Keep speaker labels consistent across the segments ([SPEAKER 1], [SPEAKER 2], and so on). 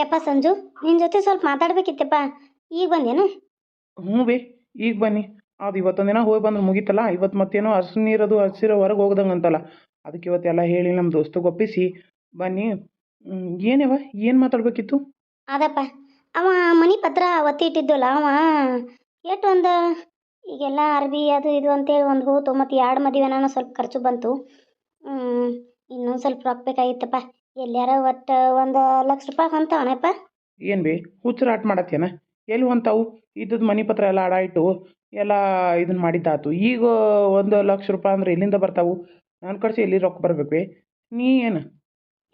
[SPEAKER 1] ಯಪ್ಪ ಸಂಜು ನಿನ್ನ ಜೊತೆ ಸ್ವಲ್ಪ ಮಾತಾಡ್ಬೇಕಿತ್ತಪ್ಪ. ಈಗ ಬಂದೇನು?
[SPEAKER 2] ಹ್ಞೂ ಬಿ ಈಗ ಬನ್ನಿ. ಅದು ಇವತ್ತೊಂದು ದಿನ ಹೋಗಿ ಬಂದ್ರೆ ಮುಗೀತಲ್ಲ ಇವತ್ತು ಮತ್ತೇನೋ ಹಸಿರು ನೀರದು ಹಸಿರು ಹೊರಗೆ ಹೋಗ್ದಂಗೆ ಅಂತಲ್ಲ ಅದಕ್ಕೆ ಇವತ್ತೆಲ್ಲ ಹೇಳಿ ನಮ್ಮ ದೋಸ್ತಿಗೆ ಒಪ್ಪಿಸಿ. ಬನ್ನಿ. ಏನವ ಏನು ಮಾತಾಡ್ಬೇಕಿತ್ತು?
[SPEAKER 1] ಅದಪ್ಪ ಅವ ಮನಿ ಪತ್ರ ಒತ್ತಿ ಇಟ್ಟಿದ್ದಲ್ಲ ಅವ ಎಷ್ಟು ಒಂದು. ಈಗೆಲ್ಲ ಅರ್ಬಿ ಅದು ಇದು ಅಂತೇಳಿ ಒಂದು ಹೋತು ಮತ್ತು ಎರಡು ಮದುವೆನ ಸ್ವಲ್ಪ ಖರ್ಚು ಬಂತು. ಹ್ಮ್, ಇನ್ನೊಂದು ಸ್ವಲ್ಪ ರೊಕ್ಕ ಬೇಕಾಗಿತ್ತಪ್ಪ. ಎಲ್ಲಾರ ಒಟ್ಟು ಒಂದು ಲಕ್ಷ ರೂಪಾಯಿ ಹೊಂತವನಪ್ಪ
[SPEAKER 2] ಏನು ಬಿ ಹುಚ್ಚರಾಟ ಮಾಡತ್ತೇನ? ಎಲ್ಲಿ ಹೊಂತಾವು? ಇದ್ದದ ಮನೆ ಪತ್ರ ಎಲ್ಲ ಅಡ ಇಟ್ಟು ಎಲ್ಲ ಇದನ್ನ ಮಾಡಿದ್ದಾತು. ಈಗ ಒಂದು ಲಕ್ಷ ರೂಪಾಯಿ ಅಂದ್ರೆ ಎಲ್ಲಿಂದ ಬರ್ತಾವು? ನನ್ನ ಕಳಿಸಿ ಎಲ್ಲಿ ರೊಕ್ಕ ಬರ್ಬೇಕು ಬೇ? ನೀ ಏನು?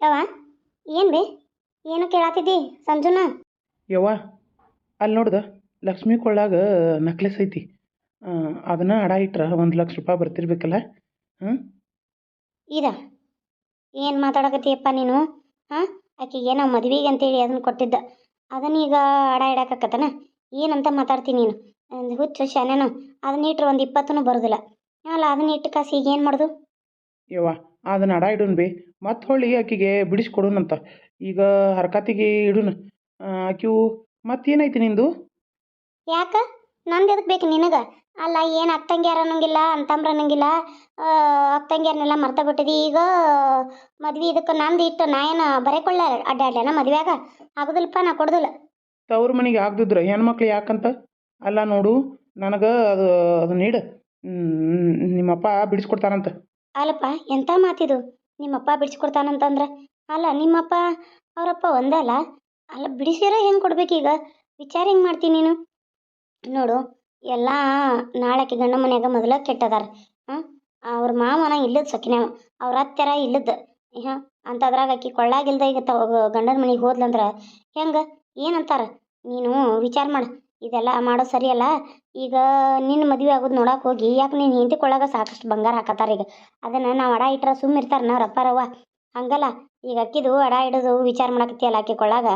[SPEAKER 1] ಯವ್ವ ಏನು ಬಿ? ಏನು ಕೇಳತ್ತಿದ್ದಿ ಸಂಜುನ?
[SPEAKER 2] ಯವ್ವ ಅಲ್ಲಿ ನೋಡ್ದ ಲಕ್ಷ್ಮಿ ಕೊಳ್ಳಾಗ ನಕ್ಲೆಸ್ ಐತಿ. ಅದನ್ನು ಅಡ ಇಟ್ರೆ ಒಂದು ಲಕ್ಷ ರೂಪಾಯಿ ಬರ್ತಿರ್ಬೇಕಲ್ಲ? ಹ್ಞೂ
[SPEAKER 1] ಇದ? ಏನು ಮಾತಾಡಕತ್ತೀಯಪ್ಪ ನೀನು? ಹಾಂ? ಆಕೆಗೆ ನಾವು ಮದುವೆಗೆ ಅಂತೇಳಿ ಅದನ್ನು ಕೊಟ್ಟಿದ್ದ. ಅದನ್ನೀಗ ಅಡ ಇಡಾಕತ್ತನ ಏನಂತ ಮಾತಾಡ್ತೀನಿ ನೀನು? ಒಂದು ಹುಚ್ಚು ಶಾನೇನು ಅದನ್ನ ಇಟ್ರೆ ಒಂದು ಇಪ್ಪತ್ತೂ ಬರೋದಿಲ್ಲ. ಅಲ್ಲ ಅದನ್ನ ಇಟ್ಟು ಕಾಸು ಈಗ ಏನು ಮಾಡೋದು?
[SPEAKER 2] ಯವ್ವ ಅದನ್ನ ಅಡ ಇಡುನ್ ಬಿ. ಮತ್ತೆ ಹೊಳ್ಳಿ ಆಕಿಗೆ ಬಿಡಿಸ್ಕೊಡುನಂತ. ಈಗ ಹರ್ಕತಿಗೆ ಇಡುನ. ಆಕಿವು ಮತ್ತೇನೈತಿ ನಿಂದು?
[SPEAKER 1] ಯಾಕ? ನಂದು ಎದಕ್ಕೆ ಬೇಕು ನಿನಗೆ? ಅಲ್ಲ ಏನು ಅತ್ತಂಗ್ಯಾರ ಅನ್ನಂಗಿಲ್ಲ ಅಂತಂಬ್ರ ಅನ್ನಂಗಿಲ್ಲ ಅತ್ತಂಗ್ಯಾರನ್ನೆಲ್ಲ ಮರ್ತ ಬಿಟ್ಟಿದಿ ಈಗ? ಮದ್ವೆ ಇದಕ್ಕೆ ನಂದು ಇಟ್ಟು ನಾ ಏನು ಬರೇಕೊಳ್ಳ ಅಡ್ಡಾಡ್ಲೇನ ಮದ್ವೆಯಾಗ? ಆಗುದಿಲ್ಲಪ್ಪ ನಾ ಕೊಡ್ದಿಲ್ಲ.
[SPEAKER 2] ತವ್ರ ಮನೆಗೆ ಆಗ್ದಿದ್ರ ಹೆಣ್ಮಕ್ಳು ಯಾಕಂತ? ಅಲ್ಲ ನೋಡು ನನಗೆ ಅದು ಅದು ನೀಡು. ನಿಮ್ಮಪ್ಪ ಬಿಡಿಸ್ಕೊಡ್ತಾನಂತ.
[SPEAKER 1] ಅಲ್ಲಪ್ಪ ಎಂಥ ಮಾತಿದು? ನಿಮ್ಮಪ್ಪ ಬಿಡಿಸ್ಕೊಡ್ತಾನಂತಂದ್ರೆ? ಅಲ್ಲ ನಿಮ್ಮಪ್ಪ ಅವರಪ್ಪ ಒಂದೇ ಅಲ್ಲ ಅಲ್ಲ ಬಿಡಿಸಿರ ಹೆಂಗೆ ಕೊಡ್ಬೇಕೀಗ? ವಿಚಾರ ಹೆಂಗೆ ಮಾಡ್ತೀನಿ ನೀನು? ನೋಡು, ಎಲ್ಲ ನಾಳೆಗೆ ಗಂಡ ಮನ್ಯಾಗ ಮೊದಲ ಕೆಟ್ಟದಾರ. ಅವ್ರ ಮಾವನ ಇಲ್ಲದ ಸೊಕಿನವ ಅವ್ರ ಅತ್ತೆರ ಇಲ್ಲದ. ಹಾಂ ಅಂತದ್ರಾಗ ಆಕಿ ಕೊಳ್ಳಾಗಿಲ್ದ ಈಗ ತ ಗಂಡನ ಮನೆಗೆ ಹೋದ್ಲಂದ್ರೆ ಹೆಂಗೆ, ಏನಂತಾರ? ನೀನು ವಿಚಾರ ಮಾಡು, ಇದೆಲ್ಲ ಮಾಡೋದು ಸರಿಯಲ್ಲ ಈಗ ನಿನ್ನ ಮದುವೆ ಆಗೋದು ನೋಡಕ್ಕೆ ಹೋಗಿ, ಯಾಕೆ ನೀನು ಹೆಂಡತಿ ಕೊಳ್ಳಾಗ ಸಾಕಷ್ಟು ಬಂಗಾರ ಹಾಕತ್ತಾರ ಈಗ? ಅದನ್ನು ನಾವು ಅಡ ಇಟ್ರೆ ಸುಮ್ಮ ಇರ್ತಾರ ನಾವು ರಪ್ಪಾರವ್ವ ಹಂಗಲ್ಲ, ಈಗ ಅಕ್ಕಿದು ಅಡ ಇಡೋದು ವಿಚಾರ ಮಾಡಕತ್ತಿಯಲ್ಲ ಆಕಿ ಕೊಳ್ಳಾಗ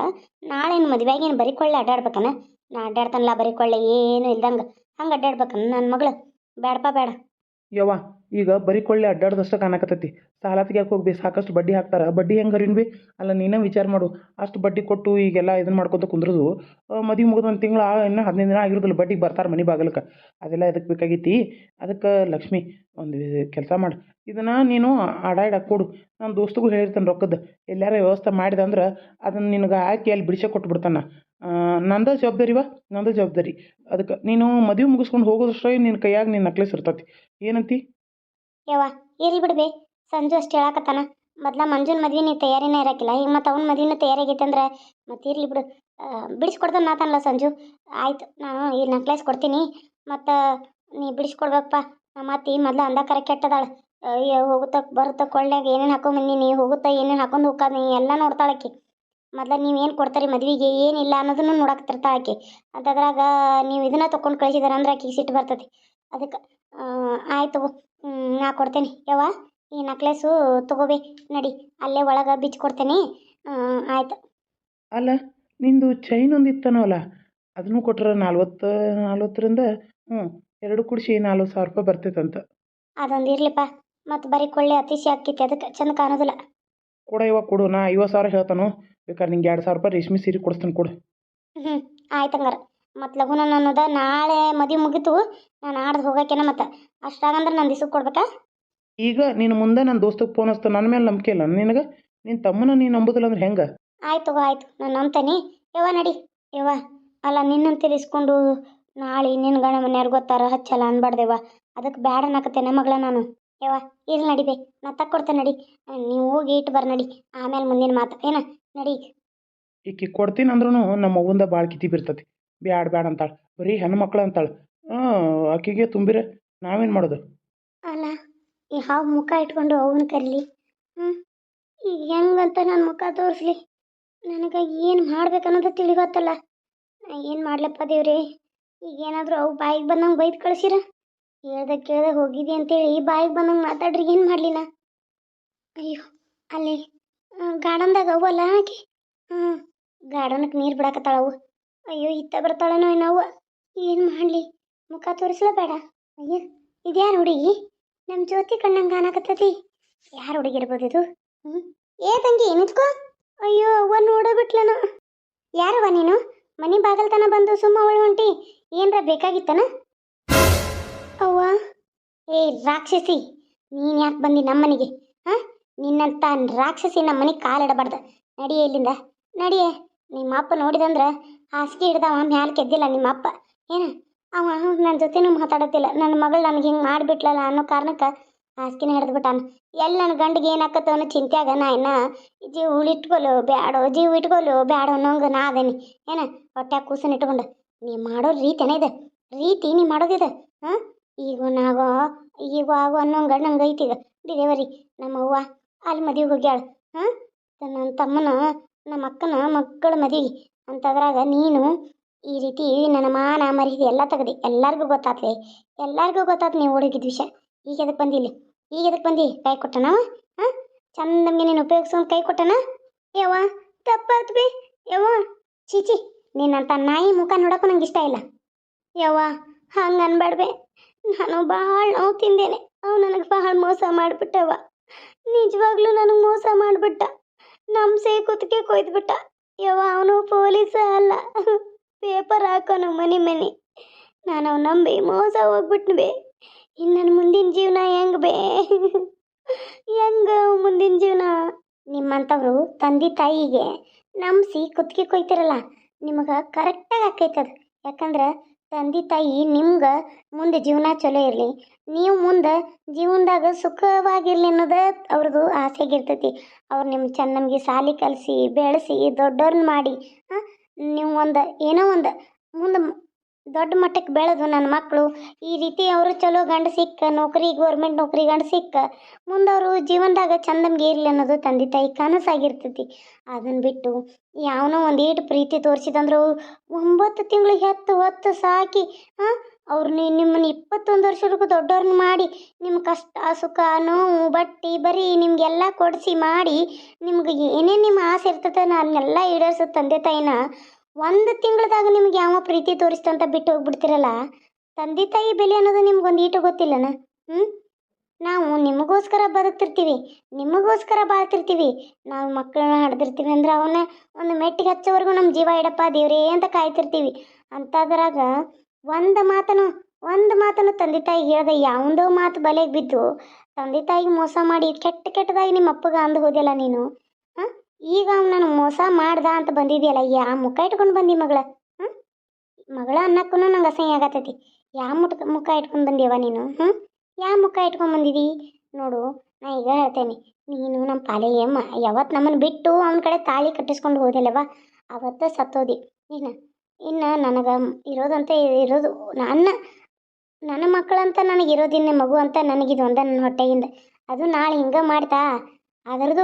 [SPEAKER 1] ನಾಳೆ ಏನು ಬರೀ ಕೊಳ್ಳೆ ಅಡ್ಡಾಡ್ಬೇಕನ ನಾ ಅಡ್ಡಾಡ್ತಾನಲ್ಲ ಬರೀ ಕೊಳ್ಳೆ, ಏನು ಇಲ್ದಂಗೆ. ಹಂಗೆ ಅಡ್ಡಾಡ್ಬೇಕನ ನನ್ನ ಮಗಳು. ಬೇಡಪ್ಪ ಬೇಡ
[SPEAKER 2] ಯವ್ವ, ಈಗ ಬರೀ ಕೊಳ್ಳೆ ಅಡ್ಡಾಡ್ದಷ್ಟ ಕಾಣಕತ್ತೈತಿ. ಸಾಲ ತೆಗಿಯಕ್ಕೆ ಹೋಗ್ಬಿ, ಸಾಕಷ್ಟು ಬಡ್ಡಿ ಹಾಕ್ತಾರ. ಬಡ್ಡಿ ಹೆಂಗೆ ಬಿ ಅಲ್ಲ, ನೀನೇ ವಿಚಾರ ಮಾಡು. ಅಷ್ಟು ಬಡ್ಡಿ ಕೊಟ್ಟು ಈಗೆಲ್ಲ ಇದನ್ನ ಮಾಡ್ಕೊತ ಕುಂದ್ರದು ಮದಿ ಮುಗಿದು ಒಂದು ತಿಂಗಳು ಇನ್ನೂ ಹದಿನೈದು ದಿನ ಆಗಿರೋದಿಲ್ಲ ಬಡ್ಡಿಗೆ ಬರ್ತಾರೆ ಮನೆ ಬಾಗಿಲಕ್ಕೆ. ಅದೆಲ್ಲ ಎದಕ್ಕೆ ಬೇಕಾಗೈತಿ? ಅದಕ್ಕೆ ಲಕ್ಷ್ಮಿ, ಒಂದು ಕೆಲಸ ಮಾಡು. ಇದನ್ನು ನೀನು ಇಡಕ್ಕೆ ಕೊಡು ನನ್ನ ದೋಸ್ತಿಗೂ ಹೇಳಿರ್ತಾನೆ ರೊಕ್ಕದ. ಎಲ್ಲಾರ ವ್ಯವಸ್ಥೆ ಮಾಡಿದೆ ಅಂದ್ರೆ ಅದನ್ನು ನಿನಗೆ ಹಾಕಿ ಅಲ್ಲಿ ಬಿಡಿಸೇ ಕೊಟ್ಬಿಡ್ತಾನೆ. ನಂದ ಜವಾಬ್ದಾರಿವ ನಂದ ಜವಾಬ್ದಾರಿ. ಅದಕ್ಕೆ ನೀನು ಮದುವೆ ಮುಗಿಸ್ಕೊಂಡು ಹೋಗೋದಷ್ಟೇ ನಿನ್ನ ಕೈಯಾಗ ನಿನ್ನ ನಕ್ಲೆಸ್ ಇರ್ತತಿ. ಏನಂತಿ?
[SPEAKER 1] ಯವ್ವ, ಇರ್ಲಿ ಬಿಡ್ಬೇ. ಸಂಜು ಅಷ್ಟು ಹೇಳಕತ್ತಾನ. ಮೊದ್ಲ ಮಂಜುನ್ ಮದ್ವೆ ನೀ ತಯಾರಿನೇ ಇರಕ್ಕಿಲ್ಲ ಈಗ ಮತ್ತೆ ಅವ್ನ ಮದ್ವೆನ ಅಂದ್ರೆ ಮತ್ತೆ ಇರ್ಲಿ ಬಿಡು. ಬಿಡಿಸ್ಕೊಡ್ತಾನೆ ಮಾತನಲ್ಲ ಸಂಜು. ಆಯ್ತು, ನಾನು ಈ ನಕ್ಲೆಸ್ ಕೊಡ್ತೀನಿ. ಮತ್ತು ನೀ ಬಿಡಿಸ್ಕೊಡ್ಬೇಕಪ್ಪ. ನಮ್ಮ ಅತ್ತಿ ಮೊದ್ಲು ಅಂದಕರ ಕೆಟ್ಟದಾಳ. ಹೋಗುತ್ತ, ಬರುತ್ತ ಕೊಳ್ಳ್ಯಾಗ ಏನೇನು ಹಾಕೊಂಡ್ ನೀ ಹೋಗುತ್ತಾ, ಏನೇನು ಹಾಕೊಂಡು ಹೋಗ್ಕಾದ ನೀ ಎಲ್ಲ ನೋಡ್ತಾಳಕಿ ಮೊದ್ಲು ನೀವು ಏನು ಕೊಡ್ತಾರಿ ಮದ್ವೆಗೆ? ಏನಿಲ್ಲ ಅನ್ನೋದನ್ನು ನೋಡಕ್ತಿರ್ತಾಳ ಆಕಿ. ಅಂತದ್ರಾಗ ನೀವು ಇದನ್ನ ತೊಗೊಂಡು ಕಳಿಸಿದಾರೆ ಅಂದ್ರೆ ಆಕೆಗೆ ಸಿಟ್ಟು ಬರ್ತೈತಿ ಅದಕ್ಕೆ ಆಯ್ತು ನಾ ಕೊಡ್ತೇನೆ. ಯವ್ವ ಈ ನಕ್ಲೆಸು ತಗೋಬೇ. ನಡಿ ಅಲ್ಲೇ ಒಳಗೆ ಬಿಚ್ಚಿ ಕೊಡ್ತೇನೆ. ಆಯ್ತು.
[SPEAKER 2] ಅಲ್ಲ ನಿಂದು ಚೈನ್ ಒಂದು ಇತ್ತನವಲ್ಲ ಅದನ್ನು ಕೊಟ್ರೆ ನಲ್ವತ್ತು ನಲ್ವತ್ತರಿಂದ ಹ್ಞೂ ಎರಡು ಕುಡಿಸಿ ನಾಲ್ಕು ಸಾವಿರ ರೂಪಾಯಿ ಬರ್ತೈತಂತ.
[SPEAKER 1] ಅದೊಂದು ಇರ್ಲಿಪ್ಪ. ಮತ್ತು ಬರೀ ಕೊಳ್ಳೆ ಅತಿಶಿ ಆಕ್ಕೈತಿ. ಅದಕ್ಕೆ ಚಂದ ಕಾಣೋದಿಲ್ಲ.
[SPEAKER 2] ಕೊಡ ಇವಾಗ ಕೊಡು. ನಾ ಐವತ್ತು ಸಾವಿರ ಹೇಳ್ತಾನು. ಬೇಕಾದ್ರೆ ನಿಂಗೆ ಎರಡು ಸಾವಿರ ರೂಪಾಯಿ ರೇಷ್ಮೆ ಸೀರೆ ಕೊಡಿಸ್ತೀನಿ ಕೊಡು.
[SPEAKER 1] ಹ್ಞೂ ಆಯ್ತು ಹಂಗಾರೆ. ಮತ್ತು ಲಘುನ ಅನ್ನೋದ ನಾಳೆ ಮದುವೆ ಮುಗಿತು ನಾನು ಆಡ್ದು ಹೋಗೋಕೇನ ಮತ್ತೆ. ಅಷ್ಟಾಗಂದ್ರೆ ನಾನು ದಿಸಕ್ಕೆ ಕೊಡ್ಬೇಕಾ?
[SPEAKER 2] ಈಗ ನಿನ್ನ ಮುಂದೆ ನನ್ನ ದೋಸ್ತಗೆ ಫೋನ್ ಹಚ್ತು ನನ್ನ ಮೇಲೆ ನಂಬಿಕೆ ಇಲ್ಲ. ನಿನಗೆ ನಿನ್ನ ತಮ್ಮನ ನೀನು ನಂಬುದಿಲ್ಲ ಅಂದ್ರೆ ಹೆಂಗೆ?
[SPEAKER 1] ಆಯ್ತು ಆಯ್ತು. ನಾನು ನಂಬ್ತೇನೆ. ಯವ್ವ ನಡಿ ಯವ್ವ. ಅಲ್ಲ ನಿನ್ನನ್ನು ತಿಳಿಸ್ಕೊಂಡು ನಾಳೆ ನಿನ್ನ ಗಣ ಮನೆಯವ್ರು ಗೊತ್ತಾರ ಹಚ್ಚಲ್ಲ ಅನ್ಬಾರ್ದೇವ ಅದಕ್ಕೆ ಬೇಡ ನಾಕತ್ತೇನೆ ಮಗಳ ನಾನು. ಯವ್ವ ಇರ್ಲಿ ನಡಿಬೇ ನಾ ತಕ್ಕೊಡ್ತೇನೆ ನಡಿ. ನೀವು ಹೋಗಿ ಇಟ್ಟು ಬರ್ ನಡಿ. ಆಮೇಲೆ ಮುಂದಿನ ಮಾತು. ಏನ? ನಡಿ.
[SPEAKER 2] ಈಕಿ ಕೊಡ್ತೀನಿ ಅಂದ್ರೂ ನಮ್ಮ ಅವ್ವಂದ ಭಾಳ ಕಿತಿ ಬಿರ್ತತಿ. ಬ್ಯಾಡ ಬ್ಯಾಡ ಅಂತಾಳೆ. ಬರೀ ಹೆಣ್ಮಕ್ಳು ಅಂತಾಳೆ. ಹ ಆಕಿಗೆ ತುಂಬಿರ ನಾವೇನು ಮಾಡೋದು?
[SPEAKER 1] ಅಲ್ಲ ಈ ಹಾವು ಮುಖ ಇಟ್ಕೊಂಡು ಅವನ ಕರೀಲಿ. ಹ್ಞೂ ಈಗ ಹೆಂಗಂತ ನನ್ನ ಮುಖ ತೋರಿಸ್ಲಿ? ನನಗೆ ಏನು ಮಾಡ್ಬೇಕನ್ನೋದು ತಿಳಿಗೊತ್ತಲ್ಲ ನಾ ಏನು ಮಾಡ್ಲಪ್ಪ ದೇವ್ರಿ? ಈಗ ಏನಾದರೂ ಅವು ಬಾಯಿಗೆ ಬಂದಂಗೆ ಬೈದು ಕಳಿಸಿರ? ಹೇಳ್ದೆ ಕೇಳ್ದೆ ಹೋಗಿದ್ದೆ ಅಂತೇಳಿ ಬಾಯಿಗೆ ಬಂದಂಗೆ ಮಾತಾಡ್ರಿ ಏನು ಮಾಡಲಿ ನಾ? ಅಯ್ಯೋ ಅಲ್ಲಿ ಗಾರ್ಡನ್ದಾಗ ಅವಲ್ಲ ಹಾಕಿ? ಹ್ಞೂ ಗಾರ್ಡನ್ಗೆ ನೀರು ಬಿಡಾಕತ್ತಾಳವು. ಅಯ್ಯೋ, ಇತ್ತ ಬರ್ತಾಳೇನೋ ಏನವ ಏನು ಮಾಡಲಿ? ಮುಖ ತೋರಿಸಲೇ ಬೇಡ ಅಯ್ಯೋ, ಇದ್ಯಾರು ಹುಡುಗಿ? ನಮ್ಮ ಜ್ಯೋತಿ ಕಣ್ಣಂಗೆ ಕಾಣಕತ್ತತಿ. ಯಾರು ಹುಡುಗಿರ್ಬೋದು ಇದು? ಹ್ಞೂ ಏ ತಂಗಿ, ನಿಂತ್ಕೋ. ಅಯ್ಯೋ, ಅವ್ವ ನೋಡೋ ಬಿಟ್ಲನ ಯಾರವ ನೀನು? ಮನೆ ಬಾಗಲ್ತನ ಬಂದು ಸುಮ್ಮ ಅವಳು ಹೊಂಟಿ ಏನರ ಬೇಕಾಗಿತ್ತನ? ಅವ್ವ? ಏ, ರಾಕ್ಷಸಿ. ನೀನು ಯಾಕೆ ಬಂದಿ ನಮ್ಮ ನಿನ್ನಂತ ರಾಕ್ಷಸಿ ನಮ್ಮ ಮನೆಗೆ ಕಾಲಿಡಬಾರ್ದು. ನಡಿಯೇ ಇಲ್ಲಿಂದ. ನಡಿಯೇ, ನಿಮ್ಮ ಅಪ್ಪ ನೋಡಿದಂದ್ರ ಹಾಸಿಗೆ ಹಿಡ್ದವ, ಮ್ಯಾಲೆ ಕೆದ್ದಿಲ್ಲ ನಿಮ್ಮ ಅಪ್ಪ. ಏನ? ಅವ ನನ್ನ ಜೊತೆನೂ ಮಾತಾಡತ್ತಿಲ್ಲ ನನ್ನ ಮಗಳು ನನಗೆ ಹಿಂಗೆ ಮಾಡಿಬಿಟ್ಲಲ್ಲ ಅನ್ನೋ ಕಾರಣಕ್ಕೆ ಹಾಸಿಗೆನ ಹಿಡ್ದು ಬಿಟ್ಟಾನ ಎಲ್ಲಿ ನನ್ನ ಗಂಡಿಗೆ ಏನಾಕತ್ತೋ ಅನ್ನೋ ಚಿಂತ್ಯಾಗ ನಾ ಇನ್ನ ಜೀವ ಉಳಿಟ್ಕೊಲು ಬ್ಯಾಡೋ, ಜೀವ ಇಟ್ಕೊಲು ಬ್ಯಾಡೋ ಅನ್ನೋಂಗೆ ನಾ ಅದೇನಿ. ಏನ? ಹೊಟ್ಟೆ ಕೂಸನ್ ಇಟ್ಕೊಂಡು. ನೀ ಮಾಡೋ ರೀತಿನೇ ಇದೆ. ರೀತಿ ನೀ ಮಾಡೋದಿದೆ ಹಾಂ? ಈಗ ನಾಗೋ, ಈಗ ಆಗೋ ಅನ್ನೋಂಗ ನಂಗೆ ಐತಿ ಈಗ. ಬಿದೇವರಿ ನಮ್ಮ ಅವ್ವ. ಅಲ್ಲಿ ಮದುವೆಗೆ ಹೋಗ್ಯಾಳ. ಹಾಂ? ನನ್ನ ತಮ್ಮನ, ನಮ್ಮ ಅಕ್ಕನ ಮಕ್ಕಳ ಮದುವೆ ಅಂತದ್ರಾಗ ನೀನು ಈ ರೀತಿ ನನ್ನ ಮಾನ, ಮರ್ಯಾದೆ ಎಲ್ಲ ತೆಗ್ದು. ಎಲ್ಲರಿಗೂ ಗೊತ್ತಾತ್ಲೆ. ಎಲ್ಲರಿಗೂ ಗೊತ್ತಾತ್ ನೀವು ಹುಡುಗಿದ ವಿಷಯ. ಈಗ ಎದಕ್ಕೆ ಇಲ್ಲಿ? ಈಗ ಎದಕ್ಕೆ ಬಂದಿ? ಕೈ ಕೊಟ್ಟನವ ಹಾಂ? ಚಂದಂಗೆ ನೀನು ಉಪಯೋಗಿಸ್ಕೊಂಡು ಕೈ ಕೊಟ್ಟನ? ಯವ್ವ, ತಪ್ಪಾತು ಬಿ. ಯವ್ವ ಚೀಚಿ ನಿನ್ನಂತ ನಾಯಿ ಮುಖ ನೋಡಕ್ಕೂ ನಂಗೆ ಇಷ್ಟ ಇಲ್ಲ. ಯವ್ವ, ಹಂಗೆ ಅನ್ಬೇಡ್ಬೆ ನಾನು ಭಾಳ ನೋವು ತಿಂದೇನೆ. ಅವು ನನಗೆ ಭಾಳ ಮೋಸ ಮಾಡಿಬಿಟ್ಟವ ನಿಜವಾಗ್ಲೂ ನನಗೆ ಮೋಸ ಮಾಡಿಬಿಟ್ಟ. ನಮ್ಸೆ ಕುತ್ತಿಗೆ ಕೊಯ್ದುಬಿಟ್ಟ. ಯಾವ ಅವನು ಪೊಲೀಸ ಅಲ್ಲ. ಪೇಪರ್ ಹಾಕೋನು ಮನೆ ಮನೆ ನಾನು ಅವ್ನ ನಂಬಿ ಮೋಸ ಹೋಗ್ಬಿಟ್ನು ಬೇ ಇನ್ನು ನನ್ನ ಮುಂದಿನ ಜೀವನ ಹೆಂಗ್ ಬೇ ಹೆಂಗ ಮುಂದಿನ ಜೀವನ? ನಿಮ್ಮಂಥವ್ರು ತಂದೆ ತಾಯಿಗೆ ನಂಬಿಸಿ ಕುತ್ತಿಗೆ ಕೊಯ್ತಿರಲ್ಲ, ನಿಮಗೆ ಕರೆಕ್ಟಾಗಿ ಆಕೈತದ. ಯಾಕಂದ್ರೆ ತಂದೆ ತಾಯಿ ನಿಮ್ಗೆ ಮುಂದೆ ಜೀವನ ಚಲೋ ಇರಲಿ. ನೀವು ಮುಂದೆ ಜೀವನದಾಗ ಸುಖವಾಗಿರ್ಲಿ ಅನ್ನೋದು ಅವ್ರದ್ದು ಆಸೆಗಿರ್ತೈತಿ. ಅವ್ರು ನಿಮ್ಮ ಚೆನ್ನ ನಮಗೆ ಸಾಲಿ ಕಲಿಸಿ, ಬೆಳೆಸಿ ದೊಡ್ಡವ್ರನ್ನ ಮಾಡಿ ನೀವು ಒಂದು, ಏನೋ ಒಂದು, ಮುಂದೆ ದೊಡ್ಡ ಮಟ್ಟಕ್ಕೆ ಬೆಳೆದು ನನ್ನ ಮಕ್ಕಳು, ಈ ರೀತಿ ಅವರು ಚಲೋ ಗಂಡ ಸಿಕ್ಕ, ನೌಕರಿ ಗೌರ್ಮೆಂಟ್ ನೌಕರಿ ಗಂಡ ಸಿಕ್ಕ, ಮುಂದವರು ಜೀವನದಾಗ ಚಂದಂಗೆ ಇರಲಿ ಅನ್ನೋದು ತಂದೆ ತಾಯಿ ಕನಸಾಗಿರ್ತೈತಿ. ಅದನ್ನ ಬಿಟ್ಟು ಯಾವನೋ ಒಂದು ಈಟು ಪ್ರೀತಿ ತೋರಿಸಿದಂದ್ರೆ ಒಂಬತ್ತು ತಿಂಗಳು ಹೆತ್ತು ಹೊತ್ತು ಸಾಕಿ, ಹಾಂ ಅವ್ರು ನಿಮ್ಮನ್ನ ಇಪ್ಪತ್ತೊಂದು ವರ್ಷವರೆಗೂ ದೊಡ್ಡವ್ರನ್ನ ಮಾಡಿ ನಿಮ್ಮ ಕಷ್ಟ, ಸುಖ, ನೋವು, ಬಟ್ಟಿ, ಬರೀ ನಿಮಗೆಲ್ಲ ಕೊಡಿಸಿ ಮಾಡಿ, ನಿಮ್ಗೆ ಏನೇನು ನಿಮ್ಮ ಆಸೆ ಇರ್ತದೆ ಅದನ್ನೆಲ್ಲ ಈಡೇರಿಸೋ ತಂದೆ ತಾಯಿನ ಒಂದು ತಿಂಗಳದಾಗ ನಿಮ್ಗೆ ಯಾವ ಪ್ರೀತಿ ತೋರಿಸ್ತಂತ ಬಿಟ್ಟು ಹೋಗ್ಬಿಡ್ತಿರಲ್ಲ? ತಂದೆ ತಾಯಿ ಬೆಲೆ ಅನ್ನೋದು ನಿಮ್ಗೊಂದು ಈಟು ಗೊತ್ತಿಲ್ಲನ? ಹ್ಞೂ ನಾವು ನಿಮಗೋಸ್ಕರ ಬದುಕ್ತಿರ್ತೀವಿ, ನಿಮಗೋಸ್ಕರ ಬಾಳ್ತಿರ್ತೀವಿ. ನಾವು ಮಕ್ಕಳನ್ನ ಹಡ್ದಿರ್ತೀವಿ ಅಂದ್ರೆ ಅವನ್ನ ಒಂದು ಮೆಟ್ಟಿಗೆ ಹಚ್ಚೋವರೆಗೂ ನಮ್ಮ ಜೀವ ಇಡಪ್ಪ, ದೇವ್ರೇ ಅಂತ ಕಾಯ್ತಿರ್ತೀವಿ. ಅಂಥದ್ರಾಗ ಒಂದು ಮಾತನು, ಒಂದು ಮಾತನ್ನು ತಂದೆ ತಾಯಿಗೆ ಹೇಳ್ದೆ, ಯಾವುದೋ ಮಾತು ಬಲೆಗೆ ಬಿದ್ದು ತಂದೆ ತಾಯಿಗೆ ಮೋಸ ಮಾಡಿ ಕೆಟ್ಟ ಕೆಟ್ಟದಾಗಿ ನಿಮ್ಮ ಅಪ್ಪಗೆ ಅಂದು ಹೋದೆಲ್ಲ ನೀನು? ಈಗ ನಾನು ಮೋಸ ಮಾಡ್ದ ಅಂತ ಬಂದಿದೆಯಲ್ಲ ಯಾ ಮುಖ ಇಟ್ಕೊಂಡು ಬಂದಿ ಮಗಳ? ಹ್ಞೂ ಮಗಳ ಅನ್ನಕ್ಕೂ ನಂಗೆ ಅಸಹ್ಯ ಆಗತ್ತೈತಿ. ಯಾವ ಮುಟ್ಕ ಮುಖ ಇಟ್ಕೊಂಡು ಬಂದಿವ ನೀನು? ಹ್ಞೂ ಯಾವ ಮುಖ ಇಟ್ಕೊಂಡು ಬಂದಿದಿ? ನೋಡು, ನಾ ಈಗ ಹೇಳ್ತೇನೆ. ನೀನು ನಮ್ಮ ಪಾಲೆಯ ಮ ಯಾವತ್ತು ನಮ್ಮನ್ನು ಬಿಟ್ಟು ಅವನ ಕಡೆ ತಾಳಿ ಕಟ್ಟಿಸ್ಕೊಂಡು ಹೋದಲ್ಲವ ಅವತ್ತ ಸತ್ತೋದಿ. ನೀನು ಇನ್ನು ನನಗೆ ಇರೋದಂತ ಇರೋದು, ನನ್ನ ನನ್ನ ಮಕ್ಕಳಂತ ನನಗೆ ಇರೋದಿನ್ನ ಮಗು ಅಂತ ನನಗಿದು ಒಂದ ನನ್ನ ಹೊಟ್ಟೆಯಿಂದ ಅದು ನಾಳೆ ಹಿಂಗೆ ಮಾಡ್ತಾ, ಅದರದು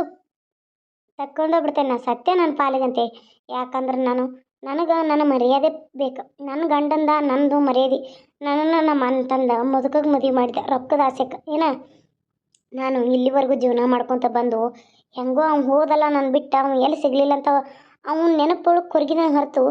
[SPEAKER 1] ತಕ್ಕೊಂಡೋಗ್ಬಿಡ್ತೇನೆ. ನಾನು ಸತ್ಯ ನನ್ನ ಪಾಲಿಗಂತೆ. ಯಾಕಂದ್ರೆ ನಾನು, ನನಗೆ ನನ್ನ ಮರ್ಯಾದೆ ಬೇಕು. ನನ್ನ ಗಂಡಂದ ನಂದು ಮರ್ಯಾದೆ. ನನ್ನನ್ನು ನಮ್ಮ ಅಂತಂದ ಮುದುಕಗೆ ಮದುವೆ ಮಾಡಿದೆ ರೊಕ್ಕದ ಆಸೆಗೆ ಏನ? ನಾನು ಇಲ್ಲಿವರೆಗೂ ಜೀವನ ಮಾಡ್ಕೊತ ಬಂದು, ಹೆಂಗೋ ಅವ್ನು ಹೋದಲ್ಲ ನಾನು ಬಿಟ್ಟು, ಅವ್ನು ಎಲ್ಲಿ ಸಿಗಲಿಲ್ಲ ಅಂತ ಅವ್ನ ನೆನಪೊಳು ಕೊರಗಿದ ಹೊರತು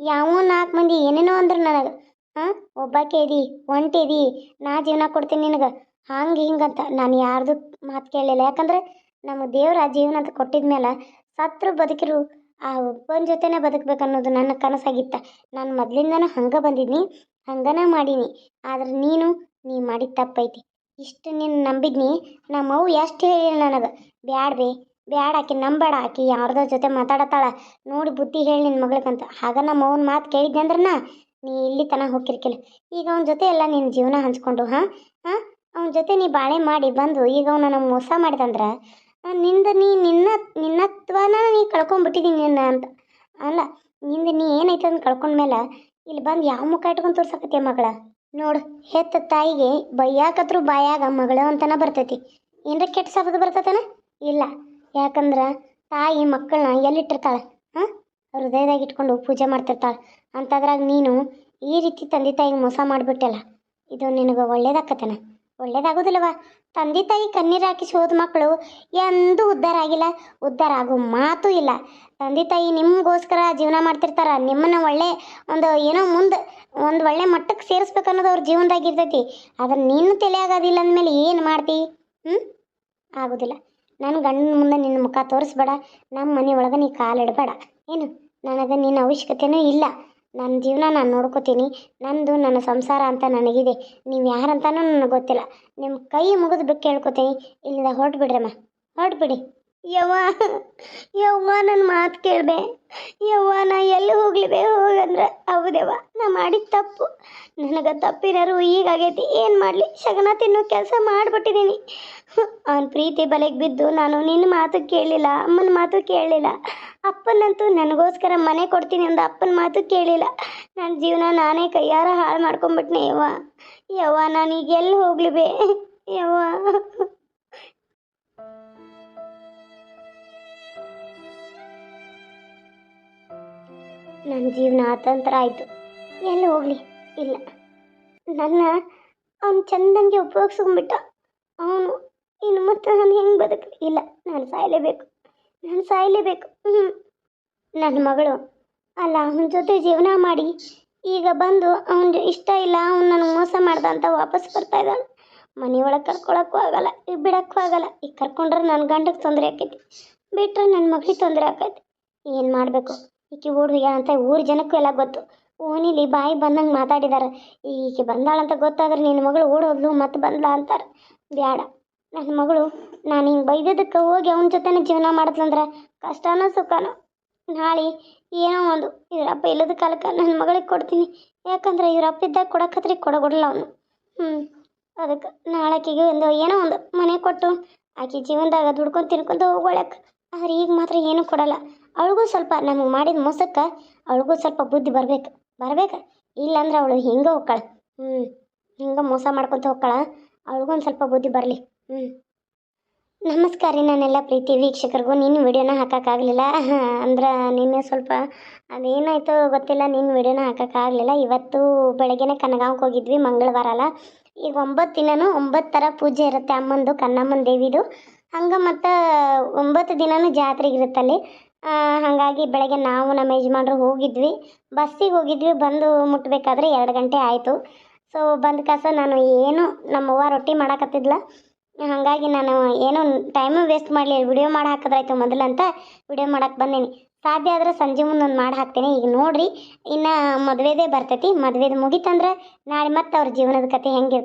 [SPEAKER 1] ಯಾವ ನಾಲ್ಕು ಮಂದಿ ಏನೇನೋ ಅಂದ್ರೆ ನನಗೆ. ಹಾಂ ಒಬ್ಬಾಕೆ ಇದೀ, ಒಂಟಿ ಇದಿ, ನಾ ಜೀವನ ಕೊಡ್ತೀನಿ ನಿನಗೆ. ಹಂಗೆ ಹಿಂಗಂತ ನಾನು ಯಾರ್ದು ಮಾತು ಕೇಳಲಿಲ್ಲ. ಯಾಕಂದ್ರೆ ನಮಗೆ ದೇವರ ಜೀವನ ಅಂತ ಕೊಟ್ಟಿದ ಮೇಲೆ ಸತ್ರು ಬದುಕಿರು, ಆ ಒಬ್ಬನ ಜೊತೆನೇ ಬದುಕ್ಬೇಕು ಅನ್ನೋದು ನನ್ನ ಕನಸಾಗಿತ್ತ. ನಾನು ಮೊದಲಿಂದನೂ ಹಂಗೆ ಬಂದಿದ್ನಿ, ಹಂಗನ ಮಾಡೀನಿ. ಆದ್ರೆ ನೀನು, ನೀ ಮಾಡಿದ ತಪ್ಪೈತಿ. ಇಷ್ಟು ನೀನು ನಂಬಿದ್ನಿ, ನಮ್ಮ ಅವ್ವ ಎಷ್ಟು ಹೇಳಿ ನನಗೆ. ಬ್ಯಾಡ್ಬೇ ಬ್ಯಾಡ ಆಕಿ ನಂಬೇಡ ಆಕಿ, ಯಾರ್ದೋ ಜೊತೆ ಮಾತಾಡತ್ತಾಳ. ನೋಡಿ ಬುದ್ಧಿ ಹೇಳಿ ನಿನ್ನ ಮಗಳಿಗಂತ ಆಗ ನಮ್ಮ ಅವ್ವನ ಮಾತು ಕೇಳಿದ್ದೆ ಅಂದ್ರನ, ನೀ ಇಲ್ಲಿ ತನಕ ಹೋಗಿರ್ಕಿಲ್ಲ. ಈಗ ಅವನ ಜೊತೆ ಎಲ್ಲ ನಿನ್ನ ಜೀವನ ಹಂಚ್ಕೊಂಡು, ಹಾಂ ಹಾಂ, ಅವನ ಜೊತೆ ನೀ ಬಾಳೆ ಮಾಡಿ ಬಂದು, ಈಗ ಅವ್ನ ಮೋಸ ಮಾಡಿದಂದ್ರೆ ನಿಂದ ನೀ ನಿನ್ನ ನಿನ್ನತ್ವನ ನೀ ಕಳ್ಕೊಂಡ್ಬಿಟ್ಟಿದ್ದೀನಿ ನಿನ್ನ ಅಂತ. ಅಲ್ಲ, ನಿಂದ ನೀ ಏನೈತೆ ಅಂತ ಕಳ್ಕೊಂಡ್ಮೇಲೆ ಇಲ್ಲಿ ಬಂದು ಯಾವ ಮುಖ ಇಟ್ಕೊಂಡು ತೋರ್ಸಕತ್ತೀಯ ಮಗಳ? ನೋಡು, ಹೆತ್ತ ತಾಯಿಗೆ ಬೈಯಾಕತ್ರು ಬಾಯಾಗ ಮಗಳು ಅಂತನ ಬರ್ತೈತಿ. ಏನರ ಕೆಟ್ಟ ಶಬ್ದ ಬರ್ತತನ? ಇಲ್ಲ. ಯಾಕಂದ್ರೆ ತಾಯಿ ಮಕ್ಕಳನ್ನ ಎಲ್ಲಿಟ್ಟಿರ್ತಾಳೆ? ಹಾಂ? ಹೃದಯದಾಗ ಇಟ್ಕೊಂಡು ಪೂಜೆ ಮಾಡ್ತಿರ್ತಾಳೆ. ಅಂಥದ್ರಾಗ ನೀನು ಈ ರೀತಿ ತಂದೆ ತಾಯಿಗೆ ಮೋಸ ಮಾಡಿಬಿಟ್ಟಲ್ಲ, ಇದು ನಿನಗೆ ಒಳ್ಳೇದಾಕತ್ತನ ಒಳ್ಳೇದಾಗೋದಿಲ್ಲವ? ತಂದೆ ತಾಯಿ ಕಣ್ಣೀರು ಹೋದ ಮಕ್ಕಳು ಎಂದೂ ಉದ್ಧಾರ ಆಗಿಲ್ಲ. ಉದ್ಧಾರ ಆಗೋ ಮಾತು ಇಲ್ಲ. ತಂದೆ ತಾಯಿ ನಿಮಗೋಸ್ಕರ ಜೀವನ ಮಾಡ್ತಿರ್ತಾರ. ನಿಮ್ಮನ್ನ ಒಳ್ಳೆ ಒಂದು ಏನೋ ಮುಂದೆ, ಒಂದು ಒಳ್ಳೆ ಮಟ್ಟಕ್ಕೆ ಸೇರಿಸ್ಬೇಕು ಅನ್ನೋದು ಅವ್ರ ಜೀವನದಾಗ ಇರ್ತೈತಿ. ಆದ್ರೆ ನಿನ್ನ ತಲೆ ಆಗೋದಿಲ್ಲ ಅಂದಮೇಲೆ ಏನು ಮಾಡ್ತಿ? ಹ್ಞೂ ಆಗೋದಿಲ್ಲ. ನನ್ನ ಗಂಡನ ಮುಂದೆ ನಿನ್ನ ಮುಖ ತೋರಿಸ್ಬೇಡ. ನಮ್ಮ ಮನೆ ಒಳಗೆ ನೀ ಕಾಲಿಡಬೇಡ ಏನು? ನನಗೆ ನಿನ್ನ ಅವಶ್ಯಕತೆನೂ ಇಲ್ಲ. ನನ್ನ ಜೀವನ ನಾನು ನೋಡ್ಕೋತೀನಿ, ನಂದು ನನ್ನ ಸಂಸಾರ ಅಂತ ನನಗಿದೆ, ನೀವು ಯಾರಂತಾನು ನನಗೆ ಗೊತ್ತಿಲ್ಲ. ನಿಮ್ಮ ಕೈ ಮುಗಿದು ಬಿಟ್ಟು ಕೇಳ್ಕೊತೀನಿ, ಇಲ್ಲಿಂದ ಹೊರಟು ಬಿಡ್ರಮ್ಮ ಹೊರಟು ಬಿಡಿ ಯವ್ವ ಯವ್ವ ನನ್ನ ಮಾತು ಕೇಳಿದೆ. ಯವ್ವ, ನಾ ಎಲ್ಲಿ ಹೋಗ್ಲಿ ಬೇ ಹೋಗಂದ್ರೆ? ಹೌದವ್ವ, ನಾ ಮಾಡಿದ ತಪ್ಪು. ನನಗೆ ತಪ್ಪಿನಾರು ಈಗಾಗೈತಿ ಏನು ಮಾಡಲಿ? ಶಗನ ತಿನ್ನೋ, ಕೆಲಸ ಮಾಡಿಬಿಟ್ಟಿದ್ದೀನಿ ಅವನ ಪ್ರೀತಿ ಬಲೆಗೆ ಬಿದ್ದು ನಾನು ನಿನ್ನ ಮಾತು ಕೇಳಲಿಲ್ಲ ಅಮ್ಮನ ಮಾತು ಕೇಳಲಿಲ್ಲ ಅಪ್ಪನಂತೂ ನನಗೋಸ್ಕರ ಮನೆ ಕೊಡ್ತೀನಿ ಅಂದ ಅಪ್ಪನ ಮಾತು ಕೇಳಿಲ್ಲ. ನನ್ನ ಜೀವನ ನಾನೇ ಕೈಯಾರ ಹಾಳು ಮಾಡ್ಕೊಂಬಿಟ್ನೆ ಯವ್ವ. ಯವ್ವ, ನಾನೀಗ ಎಲ್ಲಿ ಬೇ? ಯವ್ವ. ನನ್ನ ಜೀವನ ಆತಂತ್ರ ಆಯಿತು. ಎಲ್ಲಿ ಹೋಗಲಿ? ಇಲ್ಲ. ನನ್ನ ಅವನು ಚಂದಂಗೆ ಉಪಯೋಗಿಸ್ಕೊಂಡ್ಬಿಟ್ಟ ಅವನು ಇನ್ನು ಮತ್ತೆ ನಾನು ಹೆಂಗೆ ಬದುಕಲಿ? ಇಲ್ಲ, ನಾನು ಸಾಯಲೇಬೇಕು. ನಾನು ಸಾಯಲೇಬೇಕು. ಹ್ಞೂ ನನ್ನ ಮಗಳು, ಅಲ್ಲ, ಅವನ ಜೊತೆ ಜೀವನ ಮಾಡಿ ಈಗ ಬಂದು ಅವನ ಇಷ್ಟ ಇಲ್ಲ, ಅವ್ನು ನನಗೆ ಮೋಸ ಮಾಡ್ದ ಅಂತ ವಾಪಸ್ ಬರ್ತಾ ಇದ್ದಾನೆ. ಮನೆಯೊಳಗೆ ಕರ್ಕೊಳಕ್ಕೂ ಆಗಲ್ಲ ಈಗ ಬಿಡಕ್ಕೂ ಆಗಲ್ಲ. ಈಗ ಕರ್ಕೊಂಡ್ರೆ ನನ್ನ ಗಂಡಗೆ ತೊಂದರೆ ಆಕೈತಿ. ಬಿಟ್ಟರೆ ನನ್ನ ಮಗಳಿಗೆ ತೊಂದರೆ ಆಕೈತಿ. ಏನು ಮಾಡಬೇಕು? ಈಕೆ ಓಡ್ ಅಂತ ಊರ ಜನಕ್ಕೂ ಎಲ್ಲ ಗೊತ್ತು. ಓನಿಲಿ ಬಾಯಿ ಬಂದಂಗೆ ಮಾತಾಡಿದಾರ. ಈಕೆ ಬಂದಾಳಂತ ಗೊತ್ತಾದ್ರೆ ನಿನ್ನ ಮಗಳು ಓಡೋದ್ಲು ಮತ್ತೆ ಬಂದ್ಲಾ ಅಂತಾರೆ. ಬ್ಯಾಡ. ನನ್ನ ಮಗಳು ನಾನು ಹಿಂಗೆ ಬೈದದಕ್ಕೆ ಹೋಗಿ ಅವನ ಜೊತೆನೇ ಜೀವನ ಮಾಡತ್ಲಂದ್ರೆ ಕಷ್ಟನೋ ಸುಖನೋ? ನಾಳೆ ಏನೋ ಒಂದು. ಇವರಪ್ಪ ಇಲ್ಲದ ಕಾಲಕ್ಕೆ ನನ್ನ ಮಗಳಿಗೆ ಕೊಡ್ತೀನಿ. ಯಾಕಂದ್ರೆ ಇವರಪ್ಪ ಇದ್ದಾಗ ಕೊಡಕತ್ರಿ ಕೊಡಗೊಡಲ್ಲ ಅವನು. ಹ್ಞೂ ಅದಕ್ಕೆ ನಾಳಕ್ಕಿಗೆ ಒಂದು ಏನೋ ಒಂದು ಮನೆ ಕೊಟ್ಟು ಆಕೆ ಜೀವನದಾಗ ದುಡ್ಕೊಂಡು ತಿನ್ಕೊಂತ ಹೋಗೋಳಕ್ಕೆ ಆದ್ರೆ ಈಗ ಮಾತ್ರ ಏನೂ ಕೊಡಲ್ಲ. ಅವಳಿಗೂ ಸ್ವಲ್ಪ ನಮಗೆ ಮಾಡಿದ ಮೋಸಕ್ಕೆ ಅವಳಿಗೂ ಸ್ವಲ್ಪ ಬುದ್ಧಿ ಬರ್ಬೇಕು. ಬರಬೇಕು? ಇಲ್ಲಾಂದ್ರೆ ಅವಳು ಹಿಂಗೆ ಹೋಗ್ಕಳ. ಹ್ಞೂ ಹಿಂಗೆ ಮೋಸ ಮಾಡ್ಕೊತ ಹೋಗ್ಕಳ. ಅವಳಿಗೊಂದು ಸ್ವಲ್ಪ ಬುದ್ಧಿ ಬರಲಿ. ಹ್ಞೂ ನಮಸ್ಕಾರ ರೀ ನಾನೆಲ್ಲ ಪ್ರೀತಿ ವೀಕ್ಷಕರಿಗೂ. ನಿನ್ನ ವಿಡಿಯೋನ ಹಾಕೋಕ್ಕಾಗಲಿಲ್ಲ ಅಂದ್ರೆ ನಿನ್ನೆ ಸ್ವಲ್ಪ ಅದೇನಾಯಿತು ಗೊತ್ತಿಲ್ಲ. ನಿನ್ನ ವಿಡಿಯೋನ ಹಾಕೋಕ್ಕಾಗಲಿಲ್ಲ ಇವತ್ತು ಬೆಳಗ್ಗೆನೆ ಕನಗಾಂವ್ಗೆ ಹೋಗಿದ್ವಿ, ಮಂಗಳವಾರ ಅಲ್ಲ. ಈಗ ಒಂಬತ್ತು ದಿನನೂ ಒಂಬತ್ತು ಥರ ಪೂಜೆ ಇರುತ್ತೆ ಅಮ್ಮಂದು, ಕನ್ನಮ್ಮನ ದೇವಿದು. ಹಂಗೆ ಮತ್ತು ಒಂಬತ್ತು ದಿನನೂ ಜಾತ್ರೆಗೆ ಇರುತ್ತಲ್ಲಿ. ಹಾಗಾಗಿ ಬೆಳಗ್ಗೆ ನಾವು ನಮ್ಮ ಯಜಮಾನ್ರು ಹೋಗಿದ್ವಿ. ಬಸ್ಸಿಗೆ ಹೋಗಿದ್ವಿ, ಬಂದು ಮುಟ್ಟಬೇಕಾದ್ರೆ ಎರಡು ಗಂಟೆ ಆಯಿತು. ಸೊ ಬಂದ ಕಾಸ ನಾನು ಏನು ನಮ್ಮವ್ವ ರೊಟ್ಟಿ ಮಾಡಾಕತ್ತಿದ್ಲ. ಹಾಗಾಗಿ ನಾನು ಏನು ಟೈಮು ವೇಸ್ಟ್ ಮಾಡಲಿಲ್ಲ. ವಿಡಿಯೋ ಮಾಡಿ ಹಾಕಿದ್ರಾಯ್ತು ಮೊದಲಂತ. ವಿಡಿಯೋ ಮಾಡಕ್ಕೆ ಬಂದೀನಿ. ಸಾಧ್ಯ ಆದ್ರೆ ಸಂಜೆ ಮುಂದೆ ಒಂದು ಮಾಡಿ ಹಾಕ್ತೇನೆ. ಈಗ ನೋಡ್ರಿ, ಇನ್ನು ಮದುವೆದೇ ಬರ್ತೈತಿ. ಮದುವೆದು ಮುಗಿತಂದ್ರೆ ನಾಳೆ ಮತ್ತೆ ಅವ್ರ ಜೀವನದ ಕತೆ ಹೆಂಗೆ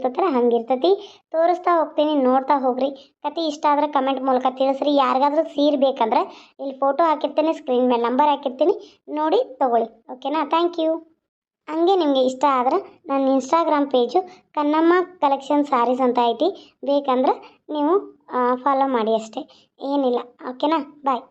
[SPEAKER 1] ಇರ್ತೈತಿ ತೋರಿಸ್ತಾ ಹೋಗ್ತೀನಿ, ನೋಡ್ತಾ ಹೋಗ್ರಿ. ಕತೆ ಇಷ್ಟ ಆದ್ರೆ ಕಮೆಂಟ್ ಮೂಲಕ ತಿಳಿಸ್ರಿ. ಯಾರಿಗಾದ್ರೂ ಸೀರೆ ಬೇಕಂದ್ರೆ ಇಲ್ಲಿ ಫೋಟೋ ಹಾಕಿರ್ತೀನಿ, ಸ್ಕ್ರೀನ್ ಮೇಲೆ ನಂಬರ್ ಹಾಕಿರ್ತೀನಿ. ನೋಡಿ ತಗೊಳ್ಳಿ. ಓಕೆನಾ? Thank you. ಹಂಗೆ ನಿಮಗೆ ಇಷ್ಟ ಆದ್ರೆ ನನ್ನ Instagram page Kannamma collection saris ಅಂತ ಐತಿ. ಬೇಕಂದ್ರೆ ನೀವು ಫಾಲೋ ಮಾಡಿ ಅಷ್ಟೇ. ಏನಿಲ್ಲ. ಓಕೆನಾ? ಬಾಯ್